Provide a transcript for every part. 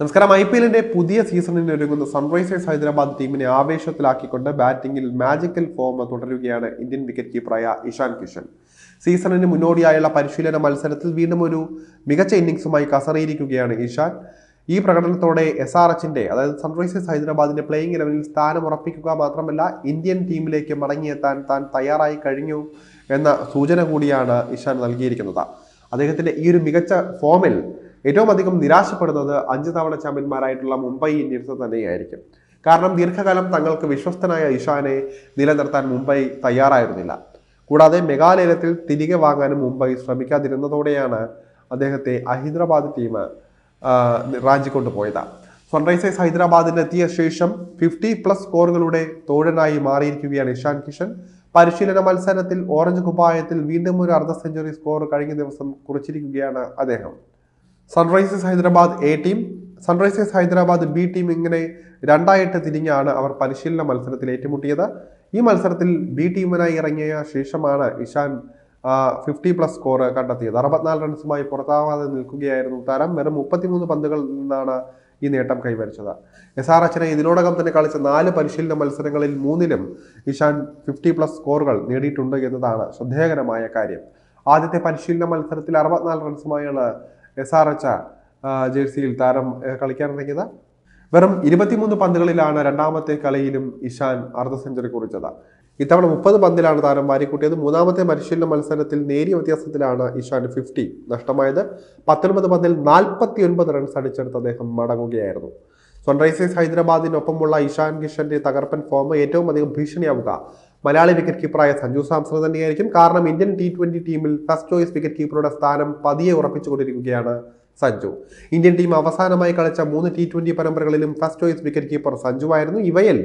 നമസ്കാരം. I P എല്ലിന്റെ പുതിയ സീസണിന് ഒരുങ്ങുന്ന സൺറൈസേഴ്സ് ഹൈദരാബാദ് ടീമിനെ ആവേശത്തിലാക്കിക്കൊണ്ട് ബാറ്റിംഗിൽ മാജിക്കൽ ഫോം തുടരുകയാണ് ഇന്ത്യൻ വിക്കറ്റ് കീപ്പറായ ഇഷാൻ കിഷൻ. സീസണിന് മുന്നോടിയായുള്ള പരിശീലന മത്സരത്തിൽ വീണ്ടും ഒരു മികച്ച ഇന്നിംഗ്സുമായി കസറിയിരിക്കുകയാണ് ഇഷാൻ. ഈ പ്രകടനത്തോടെ എസ് ആർ എച്ചിന്റെ അതായത് സൺറൈസേഴ്സ് ഹൈദരാബാദിന്റെ പ്ലേയിങ് ഇലവനിൽ സ്ഥാനം ഉറപ്പിക്കുക മാത്രമല്ല ഇന്ത്യൻ ടീമിലേക്ക് മടങ്ങിയെത്താൻ താൻ തയ്യാറായി കഴിഞ്ഞു എന്ന സൂചന കൂടിയാണ് ഇഷാൻ നൽകിയിരിക്കുന്നത്. അദ്ദേഹത്തിന്റെ ഈ ഒരു മികച്ച ഫോമിൽ ഏറ്റവും അധികം നിരാശപ്പെടുന്നത് അഞ്ച് തവണ ചാമ്പ്യന്മാരായിട്ടുള്ള മുംബൈ ഇന്ത്യൻസ് തന്നെയായിരിക്കും. കാരണം ദീർഘകാലം തങ്ങൾക്ക് വിശ്വസ്തനായ ഇഷാനെ നിലനിർത്താൻ മുംബൈ തയ്യാറായിരുന്നില്ല. കൂടാതെ മെഗാലയത്തിൽ തിരികെ വാങ്ങാനും മുംബൈ ശ്രമിക്കാതിരുന്നതോടെയാണ് അദ്ദേഹത്തെ ഹൈദരാബാദ് ടീം റാഞ്ചി റാഞ്ചിക്കൊണ്ടു പോയത് സൺറൈസേഴ്സ് ഹൈദരാബാദിൽ എത്തിയ ശേഷം ഫിഫ്റ്റി പ്ലസ് സ്കോറുകളുടെ തോഴനായി മാറിയിരിക്കുകയാണ് ഇഷാൻ കിഷൻ. പരിശീലന മത്സരത്തിൽ ഓറഞ്ച് കുപ്പായത്തിൽ വീണ്ടും ഒരു അർദ്ധ സെഞ്ചുറി സ്കോർ കഴിഞ്ഞ ദിവസം കുറിച്ചിരിക്കുകയാണ് അദ്ദേഹം. Sunrisers Hyderabad A team Sunrisers Hyderabad B team ഇങ്ങനെ രണ്ടായിട്ട് തിരിഞ്ഞാണ് അവർ പരിശീലന മത്സരത്തിൽ ഏറ്റുമുട്ടിയത്. ഈ മത്സരത്തിൽ ബി ടീമിനായി ഇറങ്ങിയ ശേഷമാണ് ഇഷാൻ ഫിഫ്റ്റി പ്ലസ് സ്കോർ കണ്ടെത്തിയത്. അറുപത്തിനാല് റൺസുമായി പുറത്താവാതെ നിൽക്കുകയായിരുന്നു താരം. വെറും മുപ്പത്തിമൂന്ന് പന്തുകളിൽ നിന്നാണ് ഈ നേട്ടം കൈവരിച്ചത്. എസ് ആർ എച്ചിനെ ഇതിനോടകം തന്നെ കളിച്ച നാല് പരിശീലന മത്സരങ്ങളിൽ മൂന്നിലും ഇഷാൻ ഫിഫ്റ്റി പ്ലസ് സ്കോറുകൾ നേടിയിട്ടുണ്ട് എന്നതാണ് ശ്രദ്ധേയകരമായ കാര്യം. ആദ്യത്തെ പരിശീലന മത്സരത്തിൽ അറുപത്തിനാല് റൺസുമായാണ് എസ് ആർ എച്ച് ജേഴ്സിയിൽ താരം കളിക്കാനിറങ്ങിയത്. വെറും ഇരുപത്തിമൂന്ന് പന്തുകളിലാണ് രണ്ടാമത്തെ കളിയിലും ഇഷാൻ അർദ്ധ സെഞ്ചുറി കുറിച്ചത്. ഇത്തവണ മുപ്പത് പന്തിലാണ് താരം വാരിക്കൂട്ടിയത്. മൂന്നാമത്തെ പരിശീലന മത്സരത്തിൽ നേരിയ വ്യത്യാസത്തിലാണ് ഇഷാൻ ഫിഫ്റ്റി നഷ്ടമായത്. പത്തൊൻപത് പന്തിൽ നാൽപ്പത്തി ഒൻപത് റൺസ് അടിച്ചെടുത്ത് അദ്ദേഹം മടങ്ങുകയായിരുന്നു. സൺറൈസേഴ്സ് ഹൈദരാബാദിനൊപ്പമുള്ള ഇഷാൻ കിഷന്റെ തകർപ്പൻ ഫോം ഏറ്റവും അധികം ഭീഷണിയാവുക. മലയാളി വിക്കറ്റ് കീപ്പറായ സഞ്ജു സാംസൺ തന്നെയായിരിക്കും. കാരണം ഇന്ത്യൻ ടി ട്വന്റി ടീമിൽ ഫസ്റ്റ് ചോയ്സ് വിക്കറ്റ് കീപ്പറുടെ സ്ഥാനം പതിയെ ഉറപ്പിച്ചുകൊണ്ടിരിക്കുകയാണ് സഞ്ജു. ഇന്ത്യൻ ടീം അവസാനമായി കളിച്ച മൂന്ന് T twenty പരമ്പരകളിലും first choice wicket keeper Sanju ആയിരുന്നു. ഇവയിൽ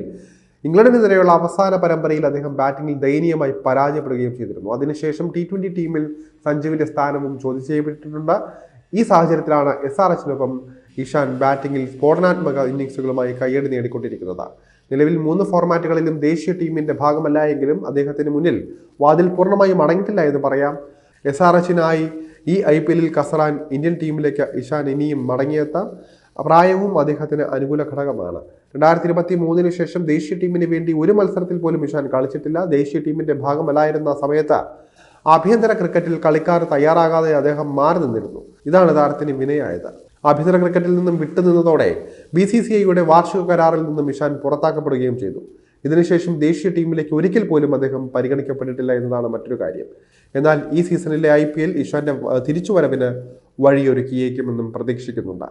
ഇംഗ്ലണ്ടിനെതിരെയുള്ള അവസാന പരമ്പരയിൽ അദ്ദേഹം ബാറ്റിംഗിൽ ദയനീയമായി പരാജയപ്പെടുകയും ചെയ്തിരുന്നു. അതിനുശേഷം ടി ട്വന്റി ടീമിൽ സഞ്ജുവിന്റെ സ്ഥാനവും ചോദ്യം ചെയ്യപ്പെട്ടിട്ടുണ്ട്. ഈ സാഹചര്യത്തിലാണ് എസ് ആർ എച്ചിനൊപ്പം ഇഷാൻ ബാറ്റിംഗിൽ സ്ഫോടനാത്മക ഇന്നിംഗ്സുകളുമായി കയ്യടി നേടിക്കൊണ്ടിരിക്കുന്നത്. നിലവിൽ മൂന്ന് ഫോർമാറ്റുകളിലും ദേശീയ ടീമിന്റെ ഭാഗമല്ല എങ്കിലും അദ്ദേഹത്തിന് മുന്നിൽ വാതിൽ പൂർണമായും അടങ്ങിയിട്ടില്ല എന്ന് പറയാം. എസ് ആർ എച്ചിനായി ഈ ഐ പി എല്ലിൽ കസറാൻ ഇന്ത്യൻ ടീമിലേക്ക് ഇഷാൻ ഇനിയും മടങ്ങിയെത്താം. പ്രായവും അദ്ദേഹത്തിന് അനുകൂല ഘടകമാണ്. രണ്ടായിരത്തി ഇരുപത്തി മൂന്നിന് ശേഷം ദേശീയ ടീമിന് വേണ്ടി ഒരു മത്സരത്തിൽ പോലും ഇഷാൻ കളിച്ചിട്ടില്ല. ദേശീയ ടീമിന്റെ ഭാഗമല്ലായിരുന്ന സമയത്ത് ആഭ്യന്തര ക്രിക്കറ്റിൽ കളിക്കാർ തയ്യാറാകാതെ അദ്ദേഹം മാറി നിന്നിരുന്നു. ഇതാണ് താരത്തിന് വിനയായത്. ആഭ്യന്തര ക്രിക്കറ്റിൽ നിന്നും വിട്ടുനിന്നതോടെ ബി സി സി ഐയുടെ വാർഷിക കരാറിൽ നിന്നും ഇഷാൻ പുറത്താക്കപ്പെടുകയും ചെയ്തു. ഇതിനുശേഷം ദേശീയ ടീമിലേക്ക് ഒരിക്കൽ പോലും അദ്ദേഹം പരിഗണിക്കപ്പെട്ടിട്ടില്ല എന്നതാണ് മറ്റൊരു കാര്യം. എന്നാൽ ഈ സീസണിലെ ഐ പി എൽ ഇഷാന്റെ തിരിച്ചുവരവിന് വഴിയൊരുക്കിയേക്കുമെന്നും പ്രതീക്ഷിക്കുന്നുണ്ട്.